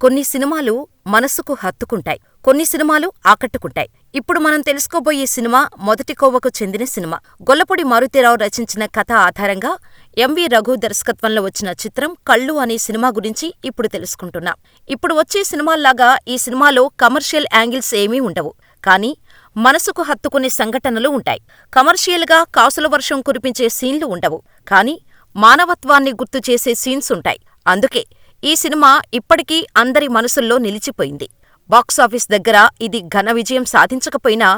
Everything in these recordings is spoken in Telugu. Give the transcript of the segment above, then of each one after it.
కొన్ని సినిమాలు మనసుకు హత్తుకుంటాయి కొన్ని సినిమాలు ఆకట్టుకుంటాయి. ఇప్పుడు మనం తెలుసుకోబోయే సినిమా మొదటి కోవకు చెందిన సినిమా. గొల్లపూడి మారుతీరావు రచించిన కథ ఆధారంగా ఎంవి రఘు దర్శకత్వంలో వచ్చిన చిత్రం కళ్ళు అనే సినిమా గురించి ఇప్పుడు తెలుసుకుంటున్నాం. ఇప్పుడు వచ్చే సినిమాల్లాగా ఈ సినిమాలో కమర్షియల్ యాంగిల్స్ ఏమీ ఉండవు. కానీ మనసుకు హత్తుకునే సంఘటనలు ఉంటాయి. కమర్షియల్గా కాసుల వర్షం కురిపించే సీన్లు ఉండవు. కానీ మానవత్వాన్ని గుర్తు చేసే సీన్స్ ఉంటాయి. అందుకే ఈ సినిమా ఇప్పటికీ అందరి మనసుల్లో నిలిచిపోయింది. బాక్సాఫీస్ దగ్గర ఇది ఘన విజయం సాధించకపోయినా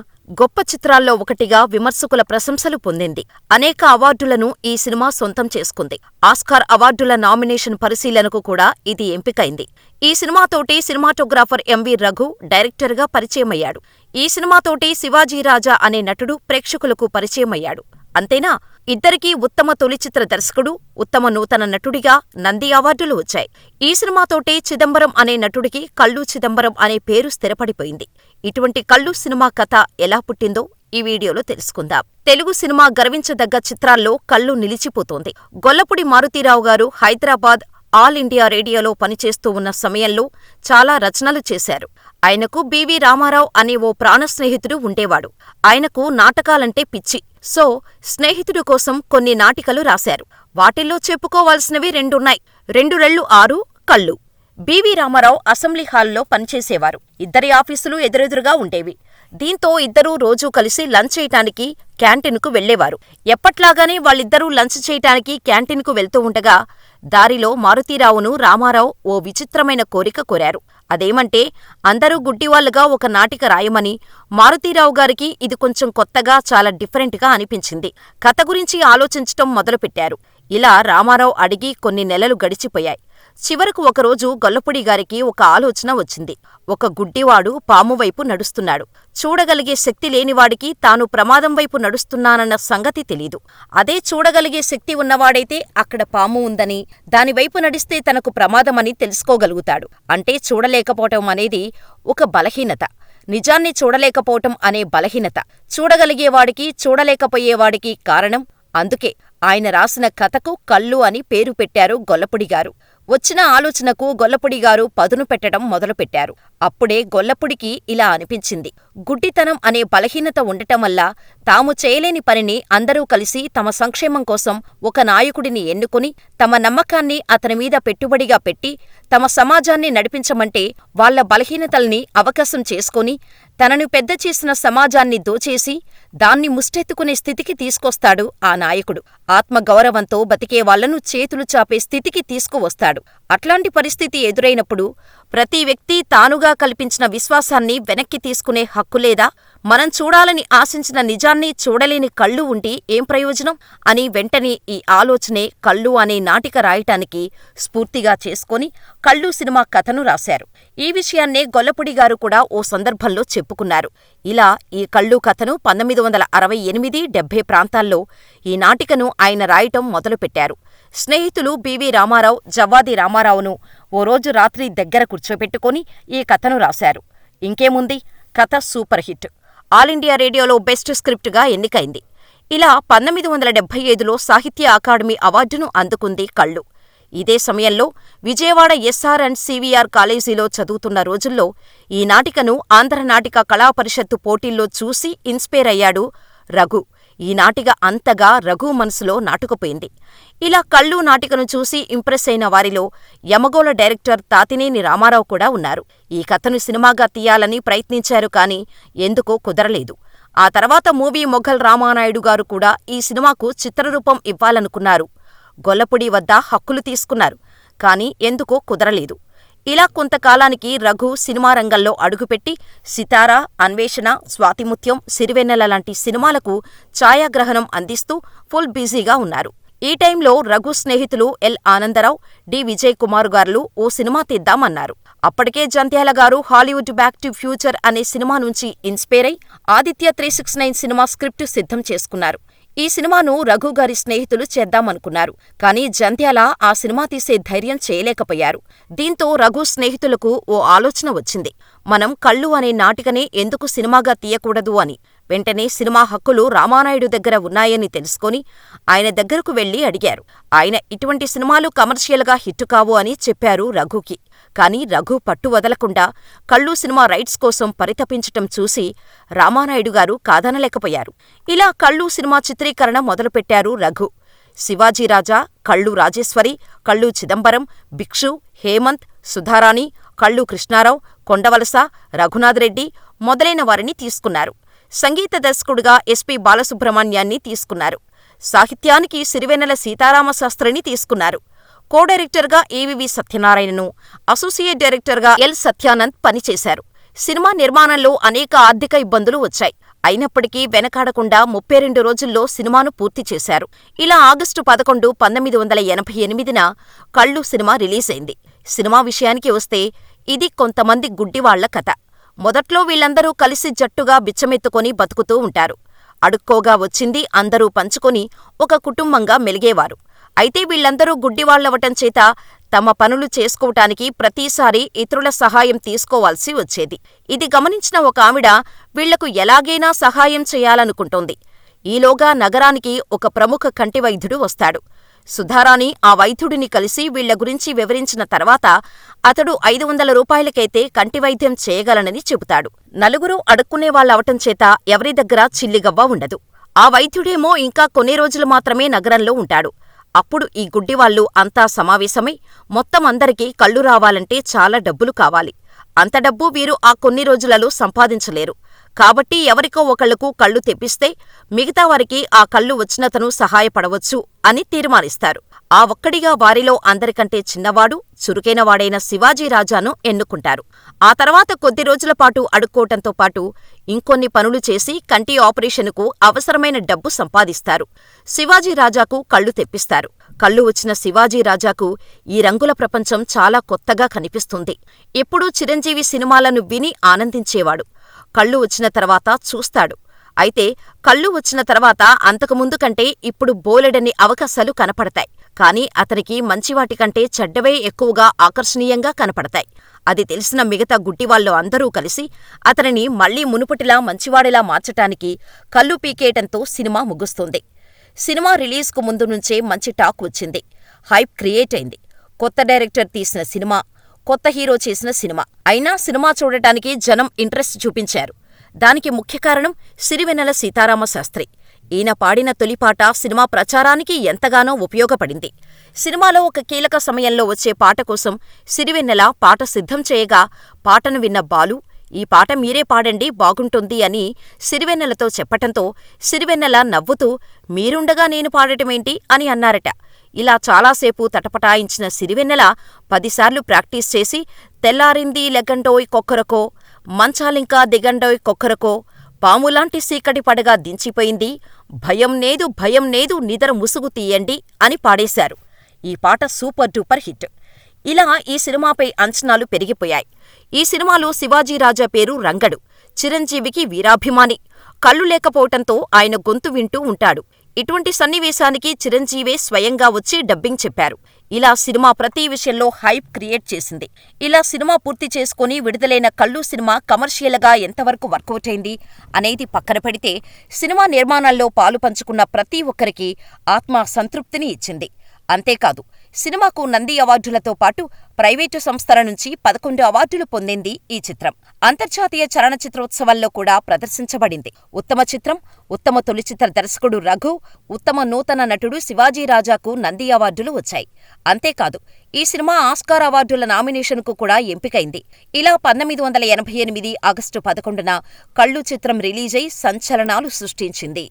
గొప్ప చిత్రాల్లో ఒకటిగా విమర్శకుల ప్రశంసలు పొందింది. అనేక అవార్డులను ఈ సినిమా సొంతం చేసుకుంది. ఆస్కార్ అవార్డుల నామినేషన్ పరిశీలనకు కూడా ఇది ఎంపికైంది. ఈ సినిమాతోటి సినిమాటోగ్రాఫర్ ఎంవి రఘు డైరెక్టర్గా పరిచయమయ్యాడు. ఈ సినిమాతోటి శివాజీరాజా అనే నటుడు ప్రేక్షకులకు పరిచయమయ్యాడు. అంతేనా? ఇద్దరికీ ఉత్తమ తొలిచిత్ర దర్శకుడు ఉత్తమ నూతన నటుడిగా నంది అవార్డులు వచ్చాయి. ఈ సినిమాతోటే చిదంబరం అనే నటుడికి కళ్ళు చిదంబరం అనే పేరు స్థిరపడిపోయింది. ఇటువంటి కళ్ళు సినిమా కథ ఎలా పుట్టిందో ఈ వీడియోలో తెలుసుకుందాం. తెలుగు సినిమా గర్వించదగ్గ చిత్రాల్లో కళ్ళు నిలిచిపోతోంది. గొల్లపుడి మారుతీరావు గారు హైదరాబాద్ ఆల్ ఇండియా రేడియోలో పనిచేస్తూ ఉన్న సమయంలో చాలా రచనలు చేశారు. ఆయనకు బివి రామారావు అనే ఓ ప్రాణ స్నేహితుడు ఉండేవాడు. ఆయనకు నాటకాలంటే పిచ్చి. సో స్నేహితుడు కోసం కొన్ని నాటికలు రాశారు. వాటిల్లో చెప్పుకోవాల్సినవి రెండున్నాయి. రెండు రెళ్ళు ఆరు కళ్ళు. బివి రామారావు అసెంబ్లీ హాల్లో పనిచేసేవారు. ఇద్దరి ఆఫీసులు ఎదురెదురుగా ఉండేవి. దీంతో ఇద్దరూ రోజూ కలిసి లంచ్ చేయటానికి క్యాంటీన్కు వెళ్ళేవారు ఎప్పట్లాగానే వాళ్ళిద్దరూ లంచ్ చేయటానికి క్యాంటీన్కు వెళ్తూ ఉండగా దారిలో మారుతీరావును రామారావు ఓ విచిత్రమైన కోరిక కోరారు. అదేమంటే అందరూ గుడ్డివాళ్ళుగా ఒక నాటిక రాయమని మారుతీరావు గారికి ఇది కొంచెం కొత్తగా చాలా డిఫరెంట్గా అనిపించింది. కథ గురించి ఆలోచించటం మొదలుపెట్టారు. ఇలా రామారావు అడిగి కొన్ని నెలలు గడిచిపోయాయి. చివరకు ఒకరోజు గొల్లపూడి గారికి ఒక ఆలోచన వచ్చింది. ఒక గుడ్డివాడు పామువైపు నడుస్తున్నాడు. చూడగలిగే శక్తి లేనివాడికి తాను ప్రమాదం వైపు నడుస్తున్నానన్న సంగతి తెలీదు. అదే చూడగలిగే శక్తి ఉన్నవాడైతే అక్కడ పాము ఉందని దానివైపు నడిస్తే తనకు ప్రమాదమని తెలుసుకోగలుగుతాడు. అంటే చూడలేకపోవటం అనేది ఒక బలహీనత. నిజాన్ని చూడలేకపోవటం అనే బలహీనత. చూడగలిగేవాడికి చూడలేకపోయేవాడికి కారణం అందుకే. ఆయన రాసిన కథకు కళ్ళు అని పేరు పెట్టారు గొల్లపుడిగారు వచ్చిన ఆలోచనకు గొల్లపుడిగారు పదును పెట్టడం మొదలుపెట్టారు. అప్పుడే గొల్లపుడికి ఇలా అనిపించింది. గుడ్డితనం అనే బలహీనత ఉండటం వల్ల తాము చేయలేని పనిని అందరూ కలిసి తమ సంక్షేమం కోసం ఒక నాయకుడిని ఎన్నుకుని తమ నమ్మకాన్ని అతనిమీద పెట్టుబడిగా పెట్టి తమ సమాజాన్ని నడిపించమంటే వాళ్ళ బలహీనతల్ని అవకాశం చేసుకుని తనను పెద్ద చేసిన సమాజాన్ని దోచేసి దాన్ని ముష్టెత్తుకునే స్థితికి తీసుకొస్తాడు ఆ నాయకుడు. ఆత్మగౌరవంతో బతికే వాళ్ళను చేతులు చాపే స్థితికి తీసుకువస్తాడు. అట్లాంటి పరిస్థితి ఎదురైనప్పుడు ప్రతి వ్యక్తి తానుగా కల్పించిన విశ్వాసాన్ని వెనక్కి తీసుకునే హక్కులేదా మనం చూడాలని ఆశించిన నిజాన్ని చూడలేని కళ్ళు ఉంటే ఏం ప్రయోజనం? అని వెంటనే ఈ ఆలోచనే కళ్ళు అనే నాటిక రాయటానికి స్ఫూర్తిగా చేసుకొని కళ్ళు సినిమా కథను రాశారు. ఈ విషయాన్నే గొల్లపూడిగారు కూడా ఓ సందర్భంలో చెప్పుకున్నారు. ఇలా ఈ కళ్ళు కథను పంతొమ్మిది వందల అరవై ఎనిమిది డెబ్బై ప్రాంతాల్లో ఈ నాటికను ఆయన రాయటం మొదలుపెట్టారు. స్నేహితులు బివి రామారావు జవ్వాది రామారావును ఓ రోజు రాత్రి దగ్గర కూర్చోబెట్టుకుని ఈ కథను రాశారు. ఇంకేముంది? కథ సూపర్ హిట్. ఆల్ ఇండియా రేడియోలో బెస్ట్ స్క్రిప్ట్గా ఎన్నికైంది. ఇలా పంతొమ్మిది వందల డెబ్బై ఐదులో సాహిత్య అకాడమీ అవార్డును అందుకుంది కళ్ళు. ఇదే సమయంలో విజయవాడ ఎస్ఆర్ అండ్ సివిఆర్ కాలేజీలో చదువుతున్న రోజుల్లో ఈ నాటికను ఆంధ్ర నాటిక కళాపరిషత్తు పోటీల్లో చూసి ఇన్స్పైర్ అయ్యాడు రఘు. ఈ నాటిక అంతగా రఘు మనసులో నాటుకుపోయింది. ఇలా కళ్ళు నాటికను చూసి ఇంప్రెస్ అయిన వారిలో యమగోళ డైరెక్టర్ తాతినేని రామారావు కూడా ఉన్నారు. ఈ కథను సినిమాగా తీయాలని ప్రయత్నించారు కానీ ఎందుకో కుదరలేదు. ఆ తర్వాత మూవీ మొఘల్ రామానాయుడు గారు కూడా ఈ సినిమాకు చిత్రరూపం ఇవ్వాలనుకున్నారు. గొల్లపుడి వద్ద హక్కులు తీసుకున్నారు. కానీ ఎందుకో కుదరలేదు. ఇలా కొంతకాలానికి రఘు సినిమా రంగంలో అడుగుపెట్టి సితారా అన్వేషణ స్వాతిముత్యం సిరివెన్నెల లాంటి సినిమాలకు ఛాయాగ్రహణం అందిస్తూ ఫుల్ బిజీగా ఉన్నారు. ఈ టైంలో రఘు స్నేహితులు ఎల్ ఆనందరావు డి విజయ్ కుమార్ గారులు ఓ సినిమా తీద్దామన్నారు. అప్పటికే జంధ్యాల గారు హాలీవుడ్ బ్యాక్ టు ఫ్యూచర్ అనే సినిమా నుంచి ఇన్స్పైర్ అయి ఆదిత్య త్రీ సిక్స్ నైన్ సినిమా స్క్రిప్ట్ సిద్ధం చేసుకున్నారు. ఈ సినిమాను రఘు గారి స్నేహితులు చేద్దామనుకున్నారు కానీ జంధ్యాల ఆ సినిమా తీసే ధైర్యం చేయలేకపోయారు దీంతో రఘు స్నేహితులకు ఓ ఆలోచన వచ్చింది మనం కళ్ళు అనే నాటికనే ఎందుకు సినిమాగా తీయకూడదు అని వెంటనే సినిమా హక్కులు రామానాయుడు దగ్గర ఉన్నాయని తెలుసుకొని ఆయన దగ్గరకు వెళ్ళి అడిగారు. ఆయన ఇటువంటి సినిమాలు కమర్షియల్గా హిట్టు కావు అని చెప్పారు రఘుకి. కానీ రఘు పట్టు వదలకుండా కళ్ళు సినిమా రైట్స్ కోసం పరితపించటం చూసి రామానాయుడుగారు కాదనలేకపోయారు. ఇలా కళ్ళు సినిమా చిత్రీకరణ మొదలుపెట్టారు రఘు. శివాజీరాజా, కళ్ళు రాజేశ్వరి, కళ్ళు చిదంబరం, భిక్షు, హేమంత్, సుధారాణి, కళ్ళు కృష్ణారావు, కొండవలస, రఘునాథరెడ్డి మొదలైన వారిని తీసుకున్నారు. సంగీత దర్శకుడుగా ఎస్పి బాలసుబ్రహ్మణ్యాన్ని తీసుకున్నారు. సాహిత్యానికి సిరివెన్నెల సీతారామశాస్త్రిని తీసుకున్నారు. కో డైరెక్టర్గా ఏవివి సత్యనారాయణను, అసోసియేట్ డైరెక్టర్గా ఎల్ సత్యానంద్ పనిచేశారు. సినిమా నిర్మాణంలో అనేక ఆర్థిక ఇబ్బందులు వచ్చాయి. అయినప్పటికీ వెనకాడకుండా ముప్పై రెండు రోజుల్లో సినిమాను పూర్తి చేశారు. ఇలా ఆగస్టు పదకొండు, పంతొమ్మిది వందల ఎనభై ఎనిమిదిన కళ్ళు సినిమా రిలీజైంది. సినిమా విషయానికి వస్తే ఇది కొంతమంది గుడ్డివాళ్ళ కథ. మొదట్లో వీళ్ళందరూ కలిసి జట్టుగా బిచ్చమెత్తుకొని బతుకుతూ ఉంటారు. అడుక్కోగా వచ్చింది అందరూ పంచుకొని ఒక కుటుంబంగా మెలిగేవారు. అయితే వీళ్ళందరూ గుడ్డివాళ్ళవటం చేత తమ పనులు చేసుకోవటానికి ప్రతిసారీ ఇతరుల సహాయం తీసుకోవాల్సి వచ్చేది. ఇది గమనించిన ఒక ఆవిడ వీళ్ళకు ఎలాగైనా సహాయం చెయ్యాలనుకుంటోంది. ఈలోగా నగరానికి ఒక ప్రముఖ కంటి వైద్యుడు వస్తాడు. సుధారాణి ఆ వైద్యుడిని కలిసి వీళ్ళ గురించి వివరించిన తర్వాత అతడు ఐదు వందల రూపాయలకైతే కంటి వైద్యం చేయగలనని చెబుతాడు. నలుగురూ అడుక్కునేవాళ్ళవటం చేత ఎవరి దగ్గర చిల్లిగవ్వ ఉండదు. ఆ వైద్యుడేమో ఇంకా కొన్ని రోజులు మాత్రమే నగరంలో ఉంటాడు. అప్పుడు ఈ గుడ్డివాళ్ళు అంతా సమావేశమై మొత్తం అందరికీ కళ్ళు రావాలంటే చాలా డబ్బులు కావాలి. అంత డబ్బు వీరు ఆ కొన్ని రోజులలో సంపాదించలేరు. కాబట్టి ఎవరికో ఒకళ్ళకు కళ్ళు తెప్పిస్తే మిగతావారికి ఆ కళ్ళు వచ్చినతను సహాయపడవచ్చు అని తీర్మానిస్తారు. ఆ ఒక్కడిగా వారిలో అందరికంటే చిన్నవాడు, చురుకైనవాడైన శివాజీరాజాను ఎన్నుకుంటారు. ఆ తర్వాత కొద్ది రోజులపాటు అడుక్కోవటంతో పాటు ఇంకొన్ని పనులు చేసి కంటి ఆపరేషనుకు అవసరమైన డబ్బు సంపాదిస్తారు. శివాజీరాజాకు కళ్ళు తెప్పిస్తారు. కళ్ళు వచ్చిన శివాజీరాజాకు ఈ రంగుల ప్రపంచం చాలా కొత్తగా కనిపిస్తుంది. ఎప్పుడూ చిరంజీవి సినిమాలను విని ఆనందించేవాడు. కళ్ళు వచ్చిన తర్వాత చూస్తాడు. అయితే కళ్ళు వచ్చిన తర్వాత అంతకుముందు కంటే ఇప్పుడు బోలెడన్ని అవకాశాలు కనపడతాయి. కానీ అతనికి మంచివాటికంటే చెడ్డవే ఎక్కువగా ఆకర్షణీయంగా కనపడతాయి. అది తెలిసిన మిగతా గుడ్డివాళ్ళు అందరూ కలిసి అతనిని మళ్ళీ మునుపటిలా మంచివాడిలా మార్చటానికి కళ్ళు పీకేయటంతో సినిమా ముగుస్తుంది. సినిమా రిలీజ్కు ముందు నుంచే మంచి టాక్ వచ్చింది. హైప్ క్రియేట్ అయింది. కొత్త డైరెక్టర్ తీసిన సినిమా, కొత్త హీరో చేసిన సినిమా. అయినా సినిమా చూడటానికి జనం ఇంట్రెస్ట్ చూపించారు. దానికి ముఖ్య కారణం సిరివెన్నెల సీతారామశాస్త్రి. ఈయన పాడిన తొలి పాట సినిమా ప్రచారానికి ఎంతగానో ఉపయోగపడింది. సినిమాలో ఒక కీలక సమయంలో వచ్చే పాట కోసం సిరివెన్నెల పాట సిద్ధం చేయగా పాటను విన్న బాలు ఈ పాట మీరే పాడండి బాగుంటుంది అని సిరివెన్నెలతో చెప్పటంతో సిరివెన్నెల నవ్వుతూ మీరుండగా నేను పాడటమేంటి అని అన్నారట. ఇలా చాలాసేపు తటపటాయించిన సిరివెన్నెల పదిసార్లు ప్రాక్టీస్ చేసి తెల్లారింది లెగ్గండోయ్ కొక్కరకో, మంచాలింకా దిగండోయ్ కొక్కరకో, పాములాంటి సీకటి పడగా దించిపోయింది, భయం నేదు భయం నేదు నిద్ర ముసుగు తీయండి అని పాడేశారు. ఈ పాట సూపర్ డూపర్ హిట్. ఇలా ఈ సినిమాపై అంచనాలు పెరిగిపోయాయి. ఈ సినిమాలో శివాజీరాజా పేరు రంగడు. చిరంజీవికి వీరాభిమాని. కళ్ళు లేకపోవటంతో ఆయన గొంతు వింటూ ఉంటాడు. ఇటువంటి సన్నివేశానికి చిరంజీవే స్వయంగా వచ్చి డబ్బింగ్ చెప్పారు. ఇలా సినిమా ప్రతి విషయంలో హైప్ క్రియేట్ చేసింది. ఇలా సినిమా పూర్తి చేసుకుని విడుదలైన కళ్ళు సినిమా కమర్షియల్గా ఎంతవరకు వర్కౌట్ అయింది అనేది పక్కన పెడితే సినిమా నిర్మాణాల్లో పాలు పంచుకున్న ప్రతి ఒక్కరికి ఆత్మ సంతృప్తిని ఇచ్చింది. అంతేకాదు సినిమాకు నంది అవార్డులతో పాటు ప్రైవేటు సంస్థల నుంచి పదకొండు అవార్డులు పొందింది ఈ చిత్రం. అంతర్జాతీయ చలనచిత్రోత్సవాల్లో కూడా ప్రదర్శించబడింది. ఉత్తమ చిత్రం, ఉత్తమ తొలిచిత్ర దర్శకుడు రఘు, ఉత్తమ నూతన నటుడు శివాజీరాజాకు నంది అవార్డులు వచ్చాయి. అంతేకాదు ఈ సినిమా ఆస్కార్ అవార్డుల నామినేషన్కు కూడా ఎంపికైంది. ఇలా పంతొమ్మిది వందల ఎనభై ఎనిమిది ఆగస్టు పదకొండున కళ్ళు చిత్రం రిలీజై సంచలనాలు సృష్టించింది.